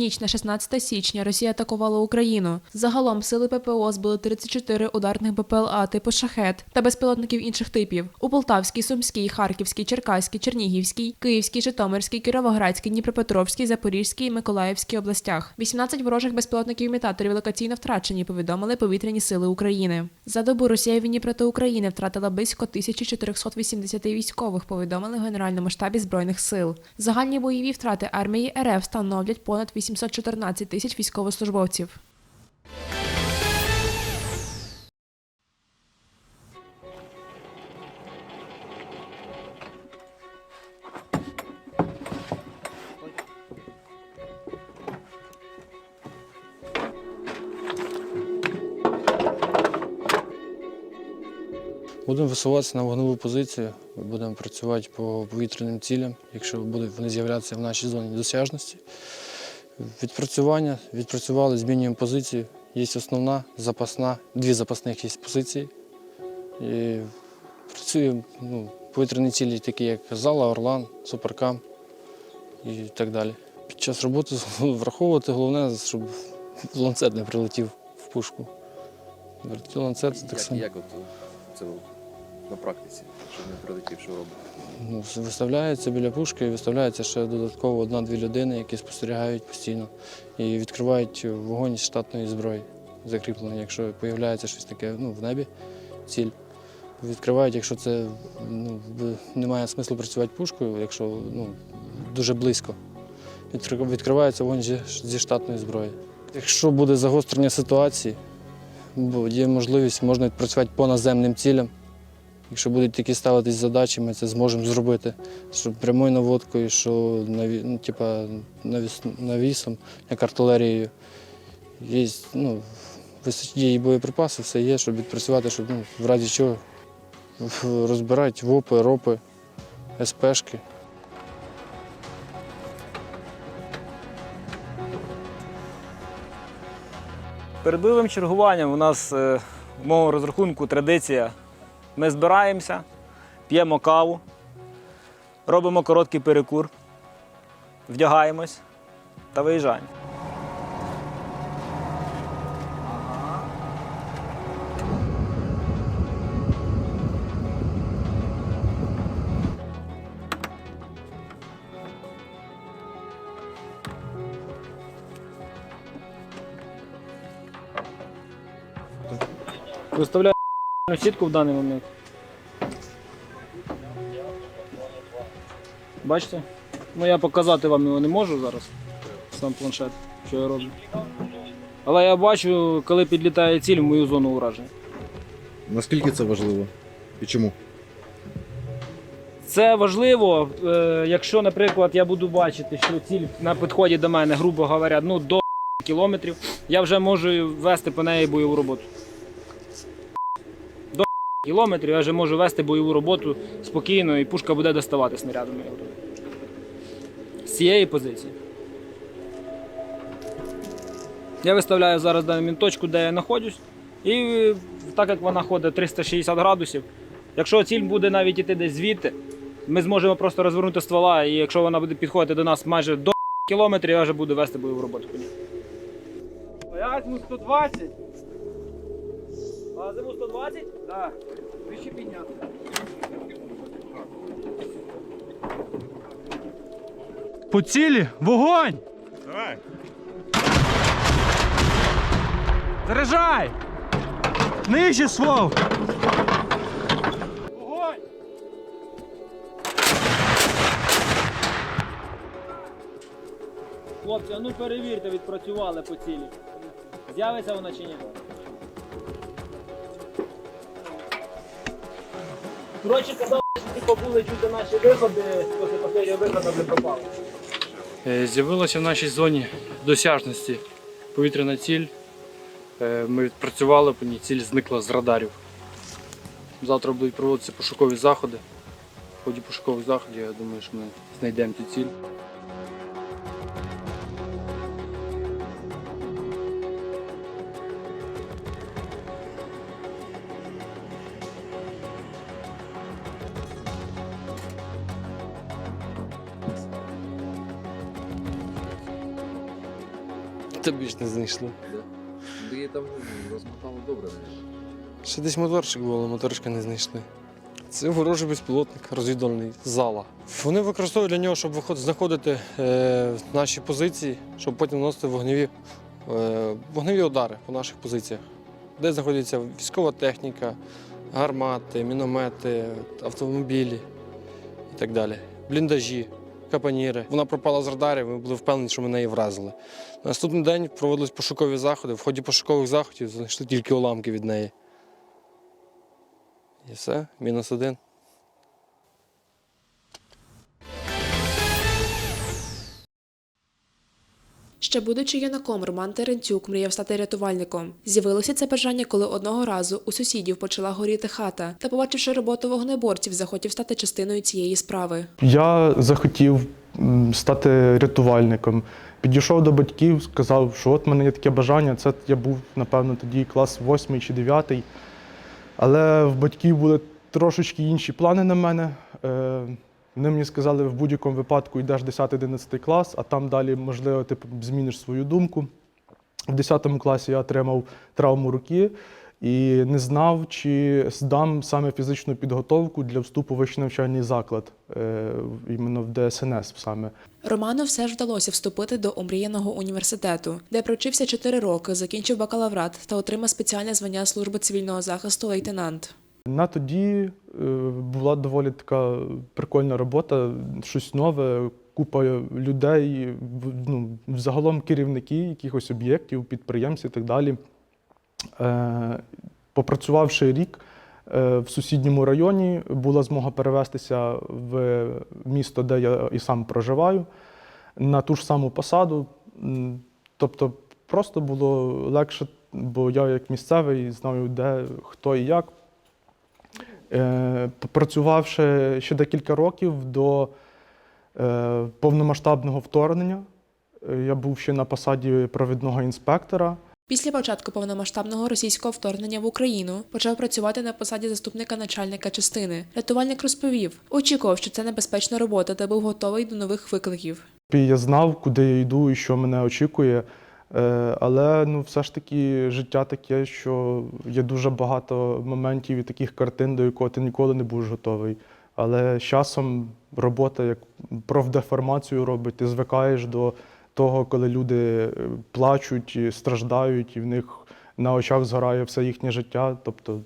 ніч на 16 січня Росія атакувала Україну. Загалом сили ППО збили 34 ударних БПЛА типу шахет та безпілотників інших типів у Полтавській, Сумській, Харківській, Черкаській, Чернігівській, Київській, Житомирській, Кіровоградській, Дніпропетровській, Запорізькій і Миколаївській областях. 18 ворожих безпілотників-імітаторів локаційно втрачені, повідомили повітряні сили України. За добу Росія війні проти України втратила близько 1480 військових, повідомили в Генеральному штабі збройних сил. Загальні бойові втрати армії РФ становлять понад 814 тисяч військовослужбовців. Будемо висуватися на вогневу позицію, будемо працювати по повітряним цілям, якщо будуть вони з'являтися в нашій зоні досяжності. Відпрацювання, відпрацювали, змінюємо позицію. Є основна, запасна, дві запасних є позиції. І працюємо ну, повітряні цілі, такі як Зала, Орлан, Суперкам і так далі. Під час роботи враховувати головне, щоб ланцет не прилетів в пушку. Вертоліт ланцет так само. як от це на практиці, щоб не прилетів, що робить? Ну, виставляється біля пушки, і виставляється ще додатково одна-дві людини, які спостерігають постійно і відкривають вогонь з штатної зброї закріплення. Якщо з'являється щось таке ну, в небі, ціль. Відкривають, якщо це ну, немає смислу працювати пушкою, якщо ну, дуже близько. Відкри- Відкривається вогонь зі, штатної зброї. Якщо буде загострення ситуації, є можливість, можна відпрацювати по наземним цілям. Якщо будуть такі ставитись задачі, ми це зможемо зробити. Що прямою наводкою, що наві, ну, типа, навіс, навісом, як артилерією. Є, ну, вис- є і боєприпаси, все є, щоб відпрацювати, щоб ну, в разі чого розбирати ВОПи, ропи, СПшки. Перед бойовим чергуванням у нас е, в моєму розрахунку традиція. Ми збираємося, п'ємо каву, робимо короткий перекур, вдягаємось та виїжджаємо. Виставляю сітку в даний момент. Бачите? Ну я показати вам його не можу зараз. Сам планшет, що я роблю. Але я бачу, коли підлітає ціль в мою зону ураження. Наскільки це важливо і чому? Це важливо, е, якщо, наприклад, я буду бачити, що ціль на підході до мене, грубо говоря, ну до кілометрів, я вже можу вести по неї бойову роботу. Кілометрів я вже можу вести бойову роботу спокійно, і пушка буде доставати снарядами. З цієї позиції. Я виставляю зараз даний момент точку, де я знаходжусь, і е, так як вона ходить 360 градусів, якщо ціль буде навіть іти десь звідти, ми зможемо просто розвернути ствола, і якщо вона буде підходити до нас майже до кілометрів, я вже буду вести бойову роботу. Я візьму 120. А зиму 120? Так. Вище підняти. По цілі вогонь! Давай. Заряджай! Нижче свов! Вогонь! Хлопці, а ну перевірте, відпрацювали по цілі. З'явиться вона чи ні? Коротше, казав, що побули чути наші виходи, після останнього виходу не пропали. Е, З'явилася в нашій зоні досяжності повітряна ціль. Е, Ми відпрацювали по ній, ціль зникла з радарів. Завтра будуть проводитися пошукові заходи. В ході пошукових заходів, я думаю, що ми знайдемо цю ціль. Тобі ж не знайшли. Да? Її там розмотало добре. Ще десь моторчик був, але моторчика не знайшли. Це ворожий безпілотник розвідувальний зала. Вони використовують для нього, щоб знаходити е, наші позиції, щоб потім наносити вогневі, е, вогневі удари по наших позиціях, де знаходиться військова техніка, гармати, міномети, автомобілі і так далі. Бліндажі, капаніри. Вона пропала з радарів, ми були впевнені, що ми неї вразили. Наступний день проводились пошукові заходи. В ході пошукових заходів знайшли тільки уламки від неї. І все, мінус один. Ще будучи юнаком, Роман Терентюк мріяв стати рятувальником. З'явилося це бажання, коли одного разу у сусідів почала горіти хата, та, побачивши роботу вогнеборців, захотів стати частиною цієї справи. Я захотів стати рятувальником. Підійшов до батьків, сказав, що от в мене є таке бажання. Це я був, напевно, тоді клас 8 чи 9. Але в батьків були трошечки інші плани на мене. Вони мені сказали, в будь-якому випадку йдеш 10-11 клас, а там далі, можливо, ти зміниш свою думку. В 10 класі я отримав травму руки і не знав, чи здам саме фізичну підготовку для вступу в вищий навчальний заклад, е, іменно в ДСНС саме. Роману все ж вдалося вступити до омріяного університету, де провчився 4 роки, закінчив бакалаврат та отримав спеціальне звання служби цивільного захисту лейтенант. На тоді е, була доволі така прикольна робота, щось нове, купа людей, ну, загалом керівники якихось об'єктів, підприємств і так далі. Е, Попрацювавши рік е, в сусідньому районі, була змога перевестися в місто, де я і сам проживаю, на ту ж саму посаду. Тобто просто було легше, бо я як місцевий знаю, де хто і як. Е, Попрацювавши ще декілька років до е, повномасштабного вторгнення, я був ще на посаді провідного інспектора. Після початку повномасштабного російського вторгнення в Україну почав працювати на посаді заступника начальника частини. Рятувальник розповів, очікував, що це небезпечна робота та був готовий до нових викликів. Я знав, куди я йду і що мене очікує. Е, Але ну, все ж таки життя таке, що є дуже багато моментів і таких картин, до якого ти ніколи не будеш готовий. Але з часом робота як профдеформацію робить, ти звикаєш до того, коли люди е, плачуть, і страждають, і в них на очах згорає все їхнє життя. Тобто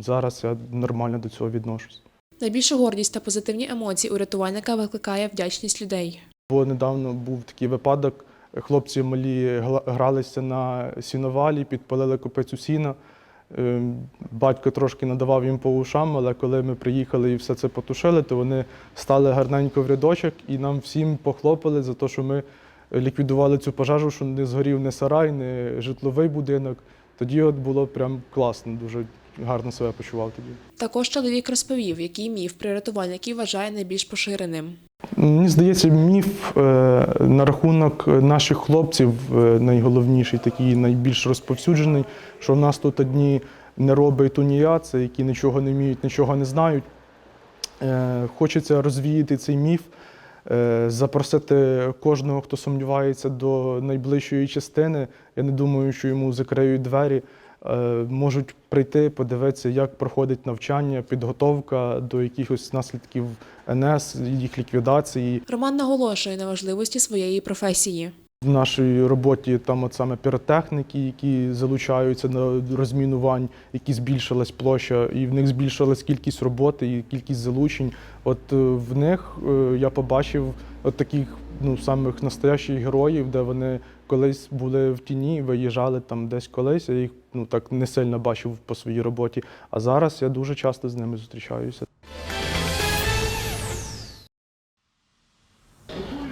зараз я нормально до цього відношусь. Найбільшу гордість та позитивні емоції у рятувальника викликає вдячність людей. Бо недавно був такий випадок. Хлопці малі гралися на сіновалі, підпалили копицю сіна. Ем, Батько трошки надавав їм по ушам, але коли ми приїхали і все це потушили, то вони стали гарненько в рядочок і нам всім похлопали за те, що ми ліквідували цю пожежу, що не згорів не сарай, не житловий будинок. Тоді от було прям класно, дуже гарно себе почував тоді. Також чоловік розповів, який міф при рятувальників вважає найбільш поширеним. Мені здається, міф е, на рахунок наших хлопців е, найголовніший, такий найбільш розповсюджений, що в нас тут одні нероби і тунеядці, які нічого не вміють, нічого не знають. Е, хочеться розвіяти цей міф, запросити кожного, хто сумнівається, до найближчої частини. Я не думаю, що йому закриють двері. Е, можуть прийти, подивитися, як проходить навчання, підготовка до якихось наслідків НС, їх ліквідації. Роман наголошує на важливості своєї професії. В нашій роботі там от саме піротехніки, які залучаються на розмінувань, які збільшилась площа, і в них збільшилась кількість роботи і кількість залучень. От е, в них е, я побачив от таких ну самих настоящих героїв, де вони колись були в тіні, виїжджали там десь колись. Я їх ну так не сильно бачив по своїй роботі. А зараз я дуже часто з ними зустрічаюся.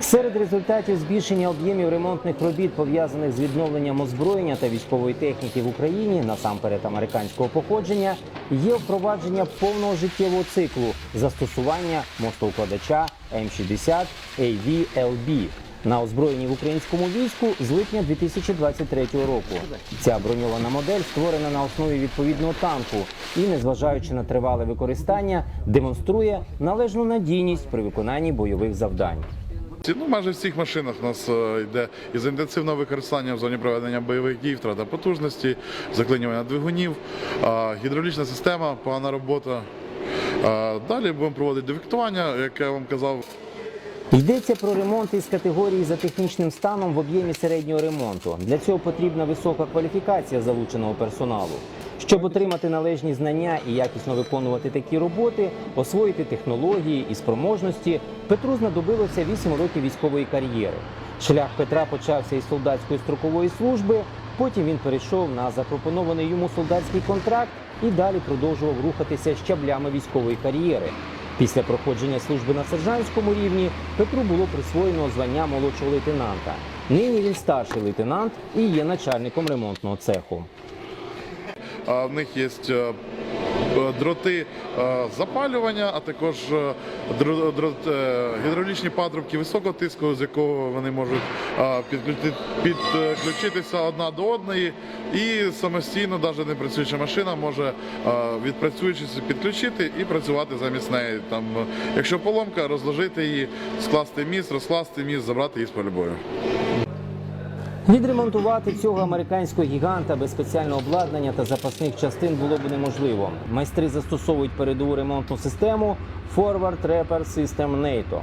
Серед результатів збільшення об'ємів ремонтних робіт, пов'язаних з відновленням озброєння та військової техніки в Україні, насамперед американського походження, є впровадження повного життєвого циклу застосування мостоукладача М60 AVLB на озброєнні в українському війську з липня 2023 року. Ця броньована модель створена на основі відповідного танку і, незважаючи на тривале використання, демонструє належну надійність при виконанні бойових завдань. Ну, майже в всіх машинах у нас е, йде із інтенсивного використання в зоні проведення бойових дій, втрата потужності, заклинювання двигунів, гідравлічна система, погана робота. Далі будемо проводити дефектування, як я вам казав, Йдеться про ремонт із категорії за технічним станом в об'ємі середнього ремонту. Для цього потрібна висока кваліфікація залученого персоналу. Щоб отримати належні знання і якісно виконувати такі роботи, освоїти технології і спроможності, Петру знадобилося 8 років військової кар'єри. Шлях Петра почався із солдатської строкової служби. Потім він перейшов на запропонований йому солдатський контракт і далі продовжував рухатися щаблями військової кар'єри. Після проходження служби на сержантському рівні Петру було присвоєно звання молодшого лейтенанта. Нині він старший лейтенант і є начальником ремонтного цеху. В них є е, дроти е, запалювання, а також е, е, гідравлічні патрубки високого тиску, з якого вони можуть е, підключитися одна до одної. І самостійно, навіть не працююча машина, може е, відпрацюючись підключити і працювати замість неї. Там, е, якщо поломка, розложити її, скласти міст, розкласти міст, забрати її з полю бою. Відремонтувати цього американського гіганта без спеціального обладнання та запасних частин було б неможливо. Майстри застосовують передову ремонтну систему Forward Repair System NATO.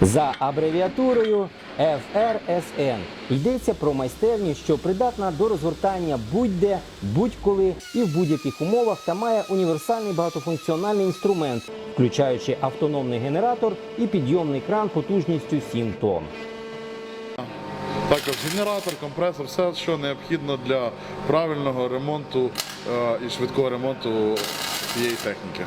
За абревіатурою FRSN йдеться про майстерню, що придатна до розгортання будь-де, будь-коли і в будь-яких умовах та має універсальний багатофункціональний інструмент, включаючи автономний генератор і підйомний кран потужністю 7 тонн. Також генератор, компресор, все, що необхідно для правильного ремонту е, і швидкого ремонту цієї техніки.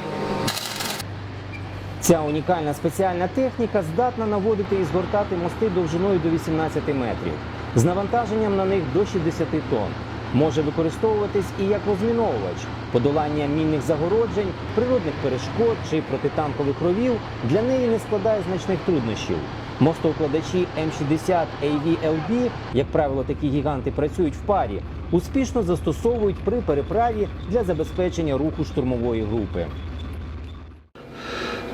Ця унікальна спеціальна техніка здатна наводити і згортати мости довжиною до 18 метрів, з навантаженням на них до 60 тонн. Може використовуватись і як розміновувач. Подолання мінних загороджень, природних перешкод чи протитанкових ровів для неї не складає значних труднощів. Мостовкладачі М60 AVLB, як правило, такі гіганти працюють в парі, успішно застосовують при переправі для забезпечення руху штурмової групи.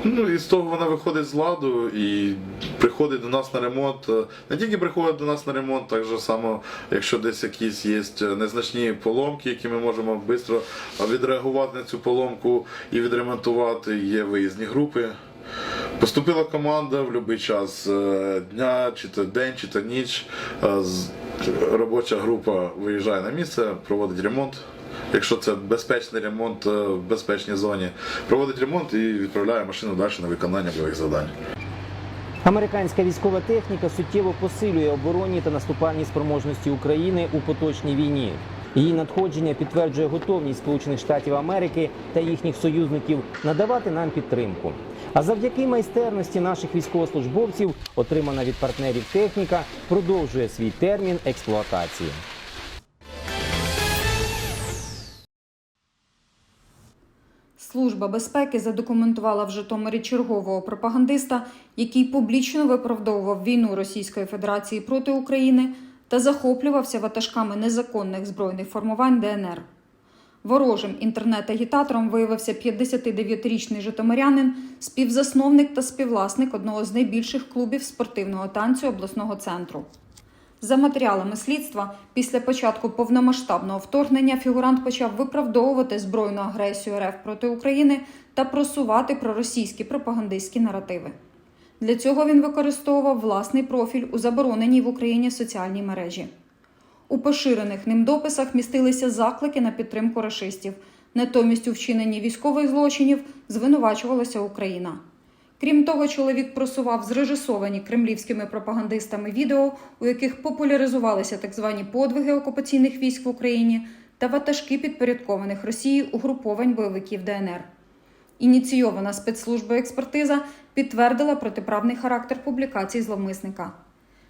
Ну і з того вона виходить з ладу і приходить до нас на ремонт. Е, Не тільки приходить до нас на ремонт, так же само, якщо десь якісь є незначні поломки, які ми можемо швидко відреагувати на цю поломку і відремонтувати. Є виїзні групи. Поступила команда в будь-який час е, дня, чи то день, чи то ніч. Е, Робоча група виїжджає на місце, проводить ремонт. Якщо це безпечний ремонт е, в безпечній зоні, проводить ремонт і відправляє машину далі на виконання бойових завдань. Американська військова техніка суттєво посилює оборонні та наступальні спроможності України у поточній війні. Її надходження підтверджує готовність Сполучених Штатів Америки та їхніх союзників надавати нам підтримку. А завдяки майстерності наших військовослужбовців, отримана від партнерів техніка, продовжує свій термін експлуатації. Служба безпеки задокументувала в Житомирі чергового пропагандиста, який публічно виправдовував війну Російської Федерації проти України та захоплювався ватажками незаконних збройних формувань ДНР. Ворожим інтернет-агітатором виявився 59-річний житомирянин, співзасновник та співвласник одного з найбільших клубів спортивного танцю обласного центру. За матеріалами слідства, після початку повномасштабного вторгнення фігурант почав виправдовувати збройну агресію РФ проти України та просувати проросійські пропагандистські наративи. Для цього він використовував власний профіль у забороненій в Україні соціальній мережі. У поширених ним дописах містилися заклики на підтримку рашистів. Натомість у вчиненні військових злочинів звинувачувалася Україна. Крім того, чоловік просував зрежисовані кремлівськими пропагандистами відео, у яких популяризувалися так звані подвиги окупаційних військ в Україні та ватажки підпорядкованих Росії угруповань бойовиків ДНР. Ініційована спецслужбою експертиза підтвердила протиправний характер публікацій зловмисника.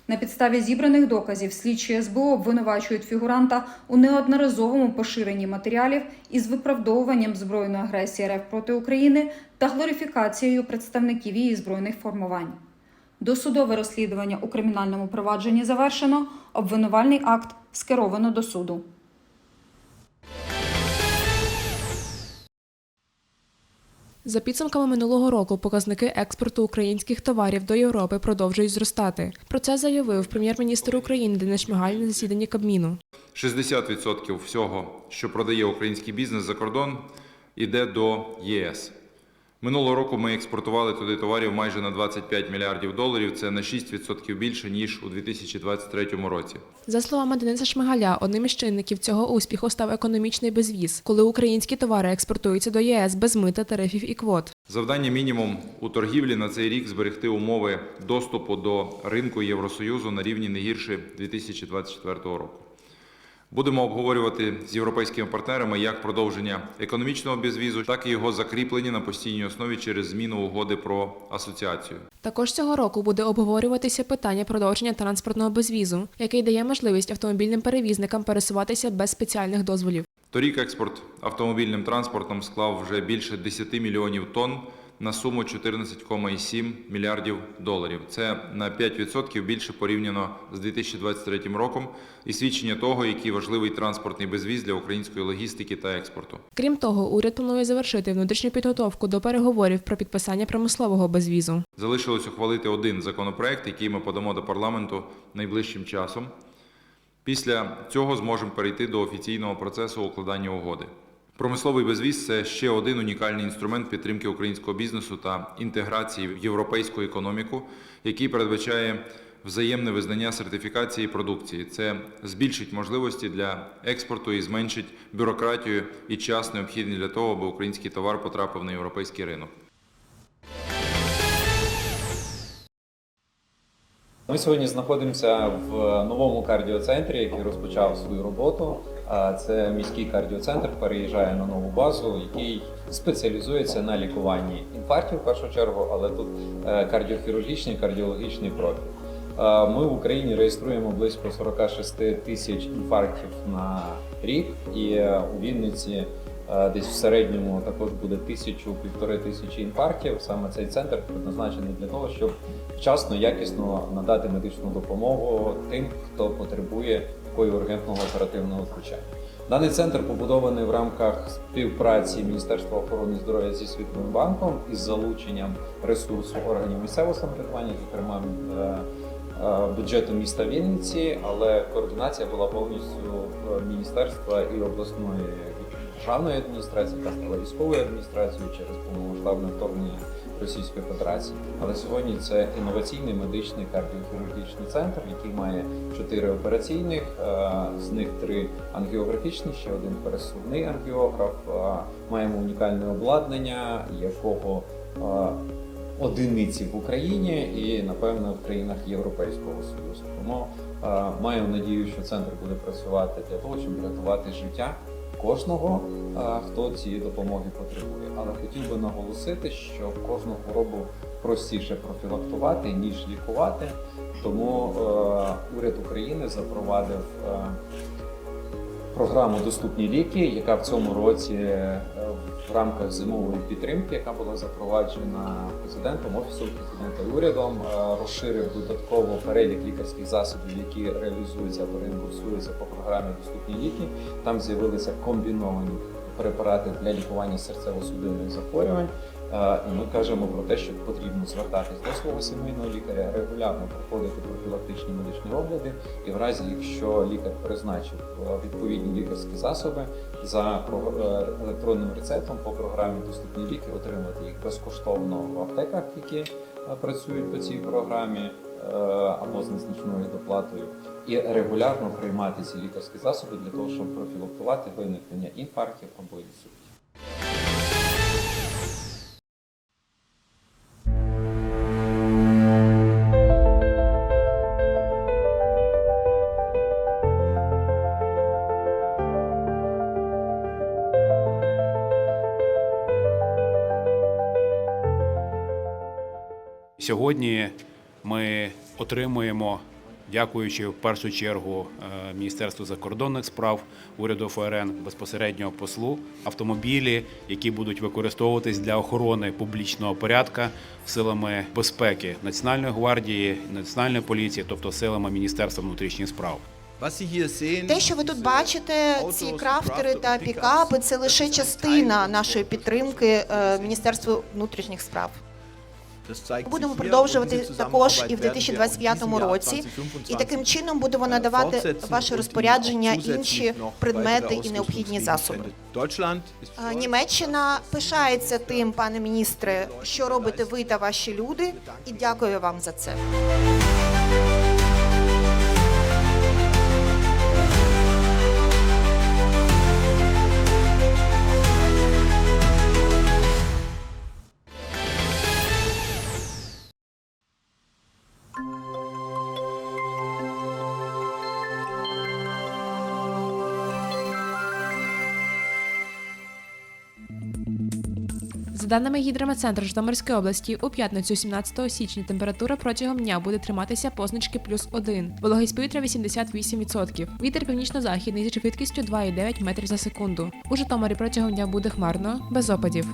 На підставі зібраних доказів слідчі СБУ обвинувачують фігуранта у неодноразовому поширенні матеріалів із виправдовуванням збройної агресії РФ проти України та глорифікацією представників її збройних формувань. Досудове розслідування у кримінальному провадженні завершено. Обвинувальний акт скеровано до суду. За підсумками минулого року показники експорту українських товарів до Європи продовжують зростати. Про це заявив прем'єр-міністр України Денис Шмигаль на засіданні Кабміну. 60% всього, що продає український бізнес за кордон, іде до ЄС. Минулого року ми експортували туди товарів майже на 25 мільярдів доларів. Це на 6% більше ніж у 2023 році. За словами Дениса Шмигаля, одним із чинників цього успіху став економічний безвіз, коли українські товари експортуються до ЄС без мита, тарифів і квот. Завдання мінімум у торгівлі на цей рік зберегти умови доступу до ринку Євросоюзу на рівні не гірше 2024 року. Будемо обговорювати з європейськими партнерами як продовження економічного безвізу, так і його закріплення на постійній основі через зміну угоди про асоціацію. Також цього року буде обговорюватися питання продовження транспортного безвізу, який дає можливість автомобільним перевізникам пересуватися без спеціальних дозволів. Торік експорт автомобільним транспортом склав вже більше 10 мільйонів тонн на суму 14,7 мільярдів доларів. Це на 5% більше порівняно з 2023 роком і свідчення того, який важливий транспортний безвіз для української логістики та експорту. Крім того, уряд планує завершити внутрішню підготовку до переговорів про підписання промислового безвізу. Залишилось ухвалити один законопроект, який ми подамо до парламенту найближчим часом. Після цього зможемо перейти до офіційного процесу укладання угоди. Промисловий безвіз це ще один унікальний інструмент підтримки українського бізнесу та інтеграції в європейську економіку, який передбачає взаємне визнання сертифікації продукції. Це збільшить можливості для експорту і зменшить бюрократію і час необхідний для того, аби український товар потрапив на європейський ринок. Ми сьогодні знаходимося в новому кардіоцентрі, який розпочав свою роботу. Це міський кардіоцентр, переїжджає на нову базу, який спеціалізується на лікуванні інфарктів в першу чергу, але тут е, кардіохірургічний, кардіологічний профіль. Е, Ми в Україні реєструємо близько 46 тисяч інфарктів на рік, і е, у Вінниці десь в середньому також буде тисячу півтори тисячі інфарктів. Саме цей центр предназначений для того, щоб вчасно, якісно надати медичну допомогу тим, хто потребує такої ургентного оперативного втручання. Даний центр побудований в рамках співпраці Міністерства охорони здоров'я зі Світовим банком із залученням ресурсу органів місцевого самоврядування, зокрема е, е, бюджету міста Вінниці, але координація була повністю е, міністерства і обласної державної адміністрації, яка стала військовою адміністрацією через повномасштабне вторгнення Російської Федерації. Але сьогодні це інноваційний медичний кардіохірургічний центр, який має чотири операційних, е, з них три ангіографічні, ще один пересувний ангіограф. Е, Маємо унікальне обладнання, якого е, одиниці в Україні і напевно в країнах Європейського Союзу. Тому маю надію, що центр буде працювати для того, щоб врятувати життя кожного, е, хто цієї допомоги потребує. Але хотів би наголосити, що кожну хворобу простіше профілактувати ніж лікувати. Тому е, уряд України запровадив. е, Програму Доступні ліки, яка в цьому році в рамках зимової підтримки, яка була запроваджена президентом, офісом президента урядом, е, розширив додатково перелік лікарських засобів, які реалізуються або реімбурсуються по програмі Доступні ліки. Там з'явилися комбіновані препарати для лікування серцево-судинних захворювань. І ми кажемо про те, що потрібно звертатись до свого сімейного лікаря, регулярно проходити профілактичні медичні огляди, і в разі, якщо лікар призначив е, відповідні лікарські засоби за е, електронним рецептом по програмі Доступні ліки, отримати їх безкоштовно в аптеках, які е, працюють по цій програмі. Або з незначною доплатою, і регулярно приймати ці лікарські засоби для того, щоб профілактувати виникнення інфарктів або інсультів. Сьогодні ми отримуємо, дякуючи в першу чергу е, Міністерству закордонних справ, уряду ФРН, безпосереднього послу, автомобілі, які будуть використовуватись для охорони публічного порядка силами безпеки Національної гвардії, Національної поліції, тобто силами Міністерства внутрішніх справ. Те, що ви тут бачите, ці крафтери та пікапи, це лише частина нашої підтримки е, Міністерства внутрішніх справ. Будемо продовжувати також і в 2025 році, і таким чином будемо надавати ваше розпорядження інші предмети і необхідні засоби. Е, Німеччина пишається тим, пане міністре, що робите ви та ваші люди, і дякую вам за це. Даними гідрометцентру Житомирської області, у п'ятницю 17 січня температура протягом дня буде триматися позначки плюс 1. Вологість повітря 88%. Вітер північно-західний зі швидкістю 2,9 метрів за секунду. У Житомирі протягом дня буде хмарно, без опадів.